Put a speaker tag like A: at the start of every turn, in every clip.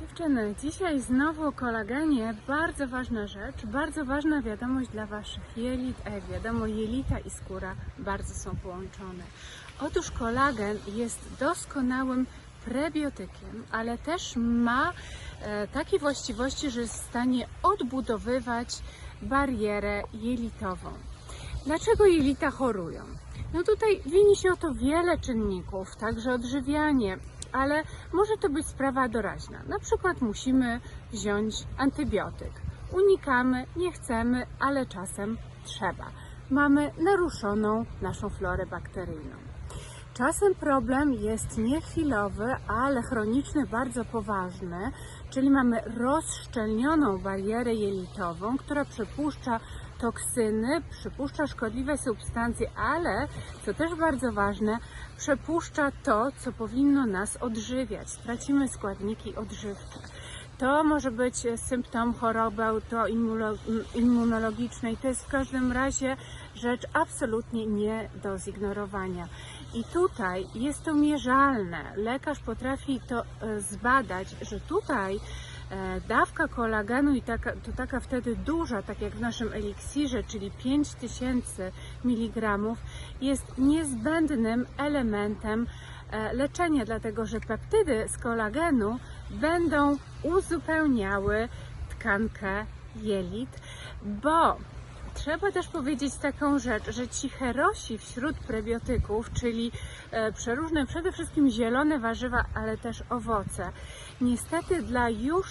A: Dziewczyny, dzisiaj znowu o kolagenie. Bardzo ważna rzecz, bardzo ważna wiadomość dla Waszych jelit. E, wiadomo, jelita i skóra bardzo są połączone. Otóż kolagen jest doskonałym prebiotykiem, ale też ma e, takie właściwości, że jest w stanie odbudowywać barierę jelitową. Dlaczego jelita chorują? No tutaj wini się o to wiele czynników, także odżywianie, ale może to być sprawa doraźna. Na przykład musimy wziąć antybiotyk. Unikamy, nie chcemy, ale czasem trzeba. Mamy naruszoną naszą florę bakteryjną. Czasem problem jest nie chwilowy, ale chroniczny, bardzo poważny, czyli mamy rozszczelnioną barierę jelitową, która przepuszcza toksyny, przepuszcza szkodliwe substancje, ale co też bardzo ważne, przepuszcza to, co powinno nas odżywiać. Tracimy składniki odżywcze. To może być symptom choroby autoimmunologicznej. To jest w każdym razie rzecz absolutnie nie do zignorowania. I tutaj jest to mierzalne. Lekarz potrafi to e, zbadać, że tutaj dawka kolagenu i taka, to taka wtedy duża, tak jak w naszym eliksirze, czyli 5000 mg, jest niezbędnym elementem e, leczenia, dlatego że peptydy z kolagenu będą uzupełniały tkankę jelit, bo Trzeba też powiedzieć taką rzecz, że ci herosi wśród prebiotyków, czyli e, przeróżne, przede wszystkim zielone warzywa, ale też owoce, niestety dla już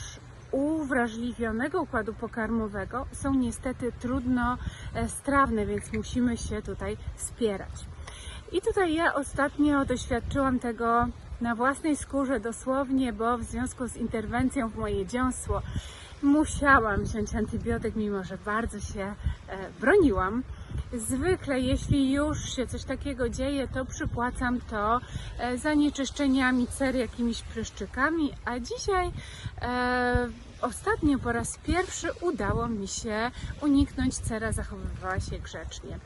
A: uwrażliwionego układu pokarmowego są niestety trudno e, strawne, więc musimy się tutaj wspierać. I tutaj ja ostatnio doświadczyłam tego na własnej skórze dosłownie, bo w związku z interwencją w moje dziąsło musiałam wziąć antybiotyk, mimo że bardzo się e, broniłam. Zwykle, jeśli już się coś takiego dzieje, to przypłacam to e, zanieczyszczeniami cery, jakimiś pryszczykami, a dzisiaj e, ostatnio po raz pierwszy udało mi się uniknąć, cera zachowywała się grzecznie.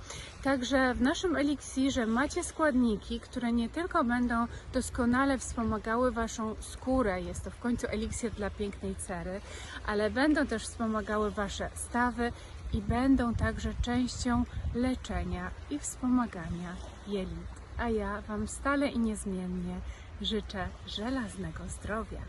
A: Także w naszym eliksirze macie składniki, które nie tylko będą doskonale wspomagały Waszą skórę, jest to w końcu eliksir dla pięknej cery, ale będą też wspomagały Wasze stawy i będą także częścią leczenia i wspomagania jelit. A ja Wam stale i niezmiennie życzę żelaznego zdrowia.